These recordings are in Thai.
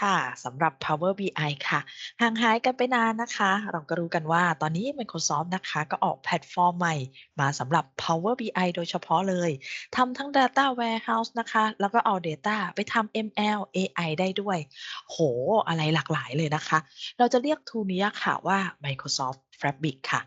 ค่ะสำหรับ Power BI ค่ะ ห่างหายกันไปนานนะคะ เราก็รู้กันว่าตอนนี้ Microsoft นะคะ ก็ออกแพลตฟอร์มใหม่ มาสำหรับ Power BI โดยเฉพาะเลยทำทั้ง Data Warehouse นะคะ แล้วก็เอา Data ไปทำ ML AI ได้ด้วย โห อะไรหลากหลายเลยนะคะ เราจะเรียกทูนี้ค่ะว่า Microsoft Fabric ค่ะ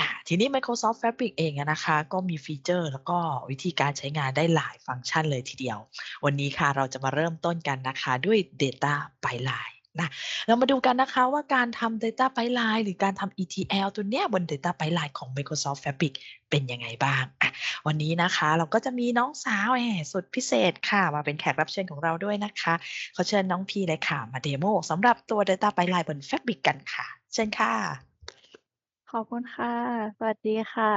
อ่าทีนี้ Microsoft Fabric เองนะคะ ก็มีฟีเจอร์แล้วก็วิธีการใช้งานได้หลายฟังก์ชันเลยทีเดียว วันนี้ค่ะเราจะมาเริ่มต้นกันนะคะด้วย Data Pipeline นะเรามาดูกันนะคะว่าการทำ Data Pipeline หรือการทำ ETL ตัวเนี้ยบน Data Pipeline ของ Microsoft Fabric เป็นยังไงบ้าง วันนี้นะคะเราก็จะมีน้องสาวแหมสุดพิเศษค่ะ มาเป็นแขกรับเชิญของเราด้วยนะคะขอเชิญน้องพีเลยค่ะ มาเดโมสำหรับตัว Data Pipeline บน Fabric กันค่ะ เชิญค่ะ ขอบคุณค่ะ สวัสดีค่ะ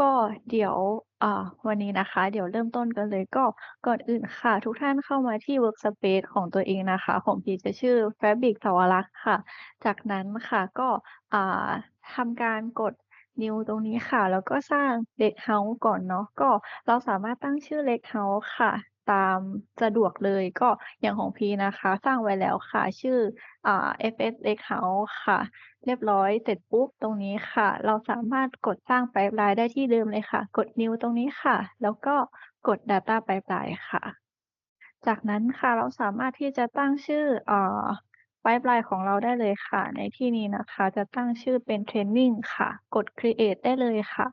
ก็เดี๋ยว อ่า วันนี้นะคะ เดี๋ยวเริ่มต้นกันเลย ก็ก่อนอื่นค่ะ ทุกท่านเข้ามาที่ Workspace ของตัวเองนะคะ ของพีจะชื่อ Fabric สวรักษ์ค่ะ จากนั้นค่ะ ก็ อ่า ทำการกด New ตรงนี้ค่ะ แล้วก็สร้าง Lakehouse ก่อนเนาะ ก็เราสามารถตั้งชื่อ Lakehouse ค่ะ ตามสะดวกเลยก็อย่างของพีนะคะ สร้างไว้แล้วค่ะ ชื่ออ่า FS Lakehouse ค่ะ เรียบร้อยเสร็จปุ๊บตรงนี้ค่ะ เราสามารถกดสร้าง Pipeline ได้ที่เดิมเลยค่ะ กด New ตรงนี้ค่ะ แล้วก็กด Data Pipeline ค่ะ จากนั้นค่ะเราสามารถที่จะตั้งชื่ออ่อ Pipeline ของเราได้เลยค่ะ ในที่นี้นะคะ จะตั้งชื่อเป็น Training ค่ะ กด Create ได้เลยค่ะ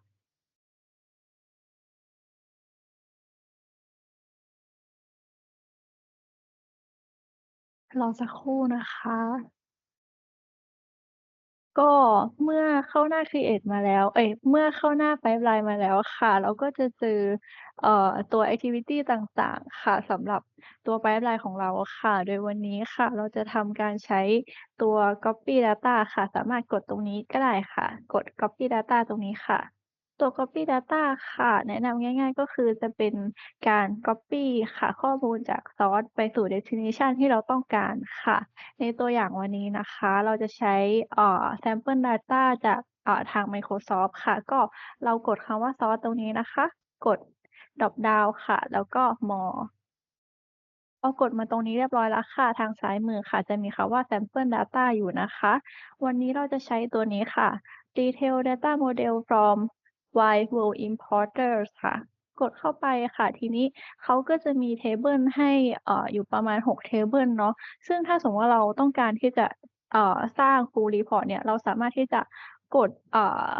รอสักครู่นะคะ ก็เมื่อเข้าหน้า Create มาแล้ว เอ๊ยเมื่อเข้าหน้า Pipeline มาแล้วค่ะ เราก็จะเจอเอ่อตัวแอกทิวิตีต่างๆ ค่ะสำหรับตัว Pipeline ของเราค่ะ โดยวันนี้ค่ะ เราจะทำการใช้ตัว Copy Data ค่ะ สามารถกดตรงนี้ก็ได้ค่ะ กด Copy Data ตรงนี้ค่ะ ตัว Copy Data ค่ะ แนะนำง่ายๆ ก็คือจะเป็นการก๊อบปี้ค่ะ ข้อมูลจาก Source ไปสู่ Destination ที่เราต้องการค่ะ ในตัวอย่างวันนี้นะคะ เราจะใช้ Sample Data จากทาง Microsoft ค่ะ ก็เรากดคำว่า Source ตรงนี้นะคะ กด Drop down ค่ะ แล้วก็ More พอกดมาตรงนี้เรียบร้อยแล้วค่ะ ทางซ้ายมือค่ะ จะมีคำว่า Sample Data อยู่นะคะ วันนี้เราจะใช้ตัวนี้ค่ะ Detail Data Model from Y-World Importers ค่ะ กดเข้าไปค่ะ ทีนี้เขาก็จะมีเทเบิลให้อ่ออยู่ประมาณ6เทเบิลเนาะซึ่งถ้าสมมติว่าเราต้องการที่จะเอ่อสร้าง Full Report เนี่ย เราสามารถที่จะกดเอ่อ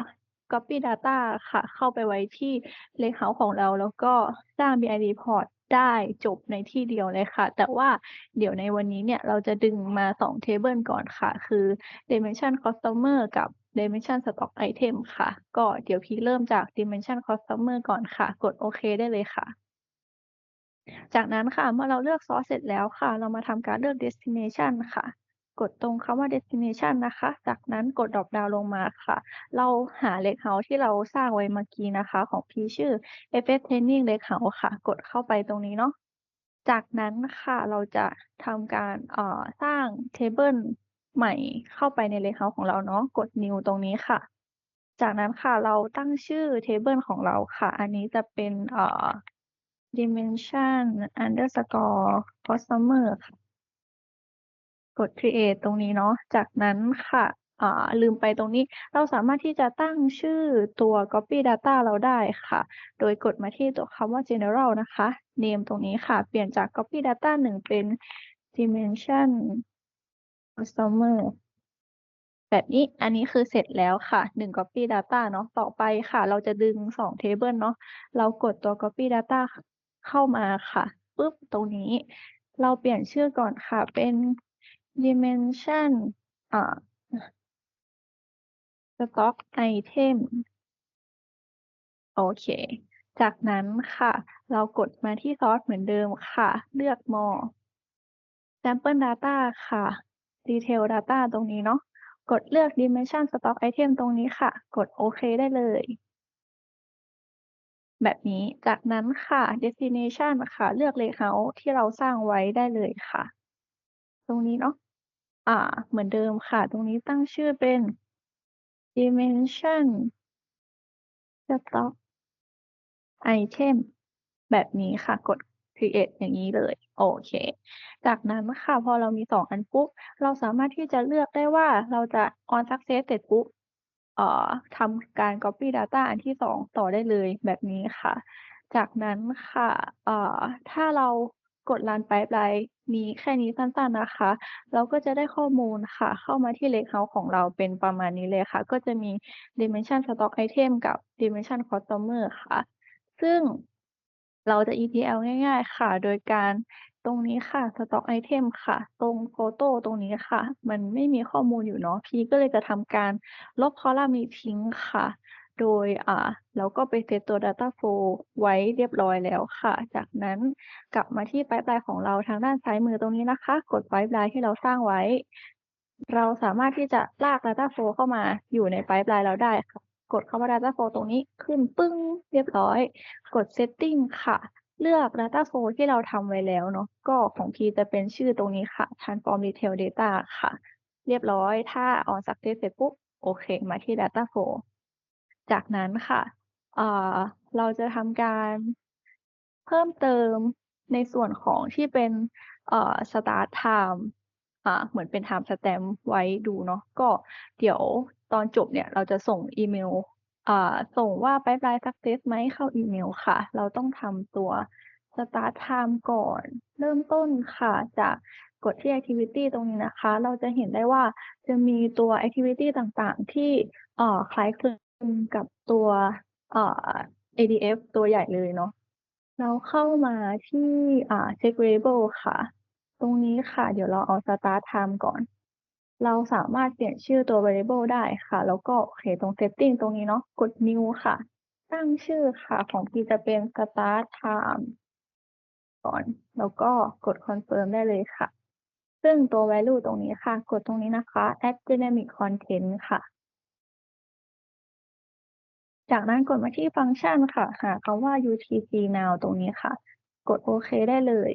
Copy Data ค่ะ เข้าไปไว้ที่ Lakehouse ของเรา แล้วก็สร้าง BI Report ได้จบในที่เดียวเลยค่ะ แต่ว่าเดี๋ยวในวันนี้เนี่ย เราจะดึงมา2เทเบิลก่อนค่ะ คือ Dimension Customer กับ Dimension Stock Item ค่ะ ก็เดี๋ยวพีเริ่มจาก Dimension Customer ก่อนค่ะ กดโอเคได้เลยค่ะ จากนั้นค่ะเมื่อเราเลือก Source เสร็จแล้วค่ะ เรามาทำการเลือก Destination ค่ะ กดตรงคำว่า Destination นะคะ จากนั้นกด Drop down ลงมาค่ะ เราหา Lakehouse ที่เราสร้างไว้เมื่อกี้นะคะ ของพีชื่อ FS Training Lakehouse ค่ะ กดเข้าไปตรงนี้เนาะจากนั้นค่ะเราจะทำการสร้างเทเบิล ใหม่เข้าไปใน Lakehouse ของเราเนาะ กด New ตรงนี้ค่ะ จากนั้นค่ะเราตั้งชื่อเทเบิลของเราค่ะ อันนี้จะเป็นเอ่อ Dimension underscore Customer ค่ะ กด Create ตรงนี้เนาะ จากนั้นค่ะอ่าลืมไปตรงนี้เราสามารถที่จะตั้งชื่อตัว Copy Data เราได้ค่ะ โดยกดมาที่ตัวคำว่า General นะคะ Name ตรงนี้ค่ะ เปลี่ยนจาก Copy Data 1 เป็น Dimension Customer แบบนี้อันนี้คือเสร็จแล้วค่ะ1 Copy Data เนาะต่อไปค่ะ เราจะดึง2เทเบิลเนาะเรากดตัว Copy Data เข้ามาค่ะปึ๊บตรงนี้ เราเปลี่ยนชื่อก่อนค่ะเป็น Dimension อ่า Stock Item โอเค จากนั้นค่ะ เรากดมาที่ Source เหมือนเดิมค่ะ เลือก More Sample Data ค่ะ Detail Data ตรงนี้เนาะ กดเลือก Dimension Stock Item ตรงนี้ค่ะ กดโอเคได้เลย แบบนี้ จากนั้นค่ะ Destination ค่ะ เลือก Lakehouse ที่เราสร้างไว้ได้เลยค่ะ ตรงนี้เนาะ อ่า เหมือนเดิมค่ะ ตรงนี้ตั้งชื่อเป็น Dimension Stock Item แบบนี้ค่ะ กด create อย่างงี้เลย โอเค จากนั้นค่ะพอเรามี 2 อันปุ๊บ เราสามารถที่จะเลือกได้ว่าเราจะ on success เสร็จปุ๊บเอ่อทำการ copy data อันที่ 2 ต่อได้เลยแบบนี้ค่ะ จากนั้นค่ะเอ่อถ้าเรากด run pipeline นี้แค่นี้สั้นๆนะคะ เราก็จะได้ข้อมูลค่ะ เข้ามาที่ lakehouse ของเราเป็นประมาณนี้เลยค่ะ ก็จะมี dimension stock item กับ dimension customer ค่ะ ซึ่ง เราจะ ETL ง่าย ๆ ค่ะ โดยการตรงนี้ค่ะ stock item ค่ะ ตรงโฟโตตรงนี้ค่ะ มันไม่มีข้อมูลอยู่เนาะ พีก็เลยจะทำการลบคอลัมน์นี้ทิ้งค่ะ โดยอ่าเราก็ไปเซตตัว data flow ไว้เรียบร้อยแล้วค่ะ จากนั้นกลับมาที่ pipeline ของเราทางด้านซ้ายมือตรงนี้นะคะ กด pipeline ที่เราสร้างไว้ เราสามารถที่จะลาก data flow เข้ามาอยู่ใน pipeline เราได้ค่ะ กดคำว่า data flow ตรงนี้ขึ้นปึ้งเรียบร้อย กด setting ค่ะ เลือก data flow ที่เราทำไว้แล้วเนาะก็ของพีจะเป็นชื่อตรงนี้ค่ะ transform retail data ค่ะ เรียบร้อยถ้า on success เสร็จปุ๊บ โอเค มาที่ data flow จากนั้นค่ะเราจะทำการเพิ่มเติมในส่วนของที่เป็นเอ่อ start time อ่าเหมือนเป็น time stamp ไว้ดูเนาะก็เดี๋ยว ตอนจบเนี่ยเราจะส่งอีเมลอ่าส่งว่า pipeline success ไหมเข้าอีเมลค่ะ เราต้องทำตัว start time ก่อน เริ่มต้นค่ะจากกดที่ activity ตรงนี้นะคะ เราจะเห็นได้ว่าจะมีตัว activity ต่างๆ ที่เอ่อคล้ายคลึงกับตัวเอ่อ ADF ตัวใหญ่เลยเนาะเราเข้ามาที่อ่า check variable ค่ะ ตรงนี้ค่ะ เดี๋ยวเราเอา start time ก่อน เราสามารถเปลี่ยนชื่อตัว variable ได้ค่ะ แล้วก็โอเคตรง setting ตรงนี้เนาะกด new ค่ะ ตั้งชื่อค่ะของพี่จะเป็น start time ก่อน แล้วก็กด confirm ได้เลยค่ะ ซึ่งตัว value ตรงนี้ค่ะ กดตรงนี้นะคะ add dynamic content ค่ะ จากนั้นกดมาที่ฟังก์ชันค่ะ หาคำว่า UTC now ตรงนี้ค่ะ กดโอเคได้เลย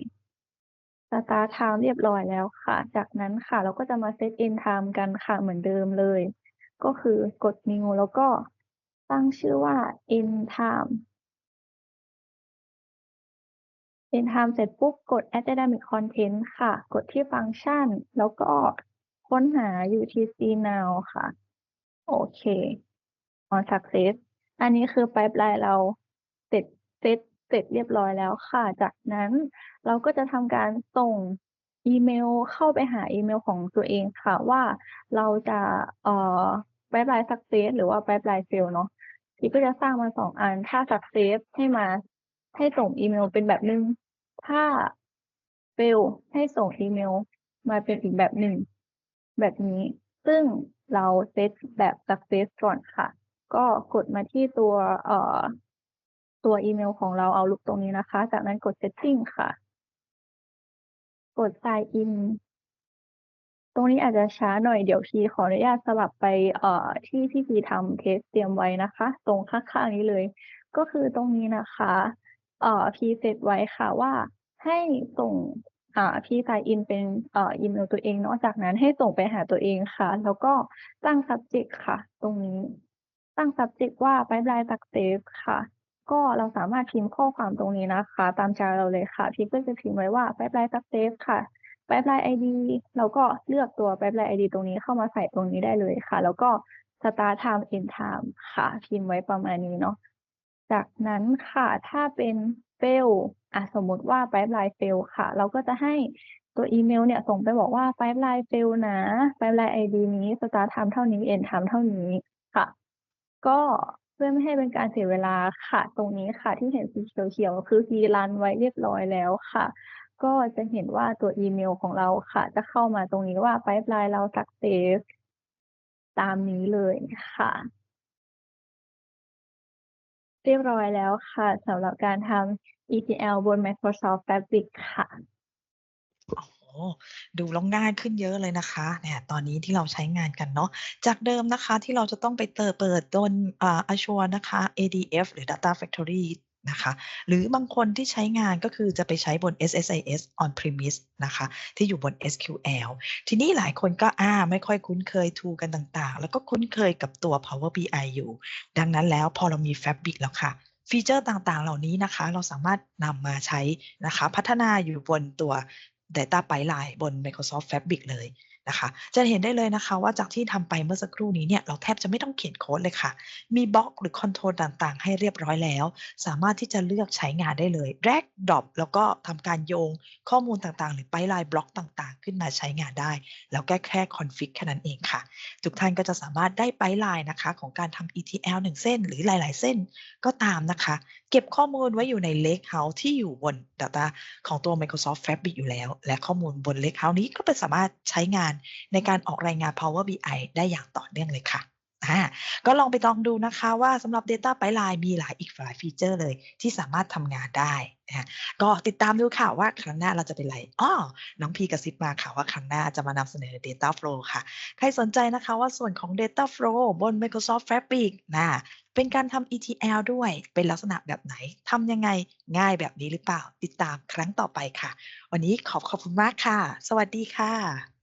start time เรียบร้อยแล้วค่ะ จากนั้นค่ะ เราก็จะมา set end time กันค่ะเหมือนเดิมเลย ก็คือกด new แล้วก็ตั้งชื่อว่า end time end time เสร็จปุ๊บกด add dynamic content ค่ะ กดที่ฟังก์ชัน แล้วก็ค้นหา UTC now ค่ะ โอเค on success อันนี้คือ pipeline เราเสร็จเซต เสร็จเรียบร้อยแล้วค่ะ จากนั้นเราก็จะทำการส่งอีเมลเข้าไปหาอีเมลของตัวเองค่ะ ว่าเราจะเอ่อ pipeline success หรือว่า pipeline fail เนาะพีก็จะสร้างมา2อัน ถ้า success ให้มาให้ส่งอีเมลเป็นแบบหนึ่งถ้า fail ให้ส่งอีเมลมาเป็นอีกแบบหนึ่งแบบนี้ ซึ่งเราเซตแบบ success ก่อนค่ะ ก็กดมาที่ตัวเอ่อ ตัวอีเมลของเรา Outlook ตรงนี้นะคะ จากนั้นกด setting ค่ะ กด sign in ตรงนี้อาจจะช้าหน่อยเดี๋ยวพีขออนุญาตสลับไปเอ่อที่ที่พีทำเทสเตรียมไว้นะคะ ตรงข้างๆนี้เลย ก็คือตรงนี้นะคะเอ่อพีเซตไว้ค่ะว่าให้ส่งอ่าพี sign in เป็นเอ่ออีเมลตัวเองเนาะจากนั้นให้ส่งไปหาตัวเองค่ะ แล้วก็ตั้ง subject ค่ะ ตรงนี้ตั้ง subject ว่า pipeline success ค่ะ ก็เราสามารถพิมพ์ข้อความตรงนี้นะคะ ตามใจเราเลยค่ะ พีก็จะพิมพ์ไว้ว่า pipeline success ค่ะ pipeline ID เราก็เลือกตัว pipeline ID ตรงนี้เข้ามาใส่ตรงนี้ได้เลยค่ะ แล้วก็ start time end time ค่ะ พิมพ์ไว้ประมาณนี้เนาะจากนั้นค่ะถ้าเป็น fail อ่าสมมติว่า pipeline fail ค่ะ เราก็จะให้ตัวอีเมลเนี่ยส่งไปบอกว่า pipeline fail นะ pipeline ID นี้ start time เท่านี้ end time เท่านี้ค่ะ ก็ เพื่อไม่ให้เป็นการเสียเวลาค่ะ ตรงนี้ค่ะ ที่เห็นสีเขียวๆคือพีรันไว้เรียบร้อยแล้วค่ะ ก็จะเห็นว่าตัวอีเมลของเราค่ะ จะเข้ามาตรงนี้ว่า pipeline เรา success ตามนี้เลยค่ะ เรียบร้อยแล้วค่ะสำหรับการทำ ETL บน Microsoft Fabric ค่ะ ดูแล้วง่ายขึ้นเยอะเลยนะคะเนี่ยตอนนี้ที่เราใช้งานกันเนาะจากเดิมนะคะที่เราจะต้องไปเตอเปิดบนอ่า Azure นะคะ ADF หรือ Data Factory นะคะหรือบางคนที่ใช้งานก็คือจะไปใช้บน SSIS on premise นะคะที่อยู่บน SQL ทีนี้หลายคนก็อาไม่ค่อยคุ้นเคย tool กันต่างๆ แล้วก็คุ้นเคยกับตัว Power BI อยู่ ดังนั้นแล้วพอเรามี Fabric แล้วค่ะ ฟีเชอร์ต่างๆ เหล่านี้นะคะ เราสามารถนำมาใช้นะคะ พัฒนาอยู่บนตัว Data Pipeline บน Microsoft Fabric เลยนะคะ จะเห็นได้เลยนะคะว่าจากที่ทำไปเมื่อสักครู่นี้เนี่ยเราแทบจะไม่ต้องเขียนโค้ดเลยค่ะ มีบล็อกหรือคอนโทรลต่างๆ ให้เรียบร้อยแล้ว สามารถที่จะเลือกใช้งานได้เลย drag drop แล้วก็ทำการโยงข้อมูลต่างๆ หรือ pipeline บล็อกต่างๆ ขึ้นมาใช้งานได้ แล้วแก้แค่ config แค่นั้นเองค่ะ ทุกท่านก็จะสามารถได้ pipeline นะคะ ของการทำ ETL 1 เส้น หรือหลาย ๆ เส้นก็ตามนะคะ เก็บข้อมูลไว้อยู่ใน Lakehouse ที่อยู่บน Data ของตัว Microsoft Fabric อยู่แล้วและข้อมูลบน Lakehouse นี้ก็เป็นสามารถใช้งานในการออกรายงาน Power BI ได้อย่างต่อเนื่องเลยค่ะ อาก็ลองไปลองดูนะคะว่าสำหรับ Data Pipeline มีหลายอีกหลายฟีเชอร์เลย ที่สามารถทำงานได้นะคะก็ติดตามดูค่ะว่าครั้งหน้าเราจะเป็นไรอ้อน้องพีกระซิบมาค่ะว่าครั้งหน้าจะมานำเสนอ Data Flow ค่ะ ใครสนใจนะคะว่าส่วนของ Data Flow บน Microsoft Fabric น่ะเป็นการทำ ETL ด้วย เป็นลักษณะแบบไหน ทำยังไง ง่ายแบบนี้หรือเปล่า ติดตามครั้งต่อไปค่ะ วันนี้ขอขอบคุณมากค่ะ สวัสดีค่ะ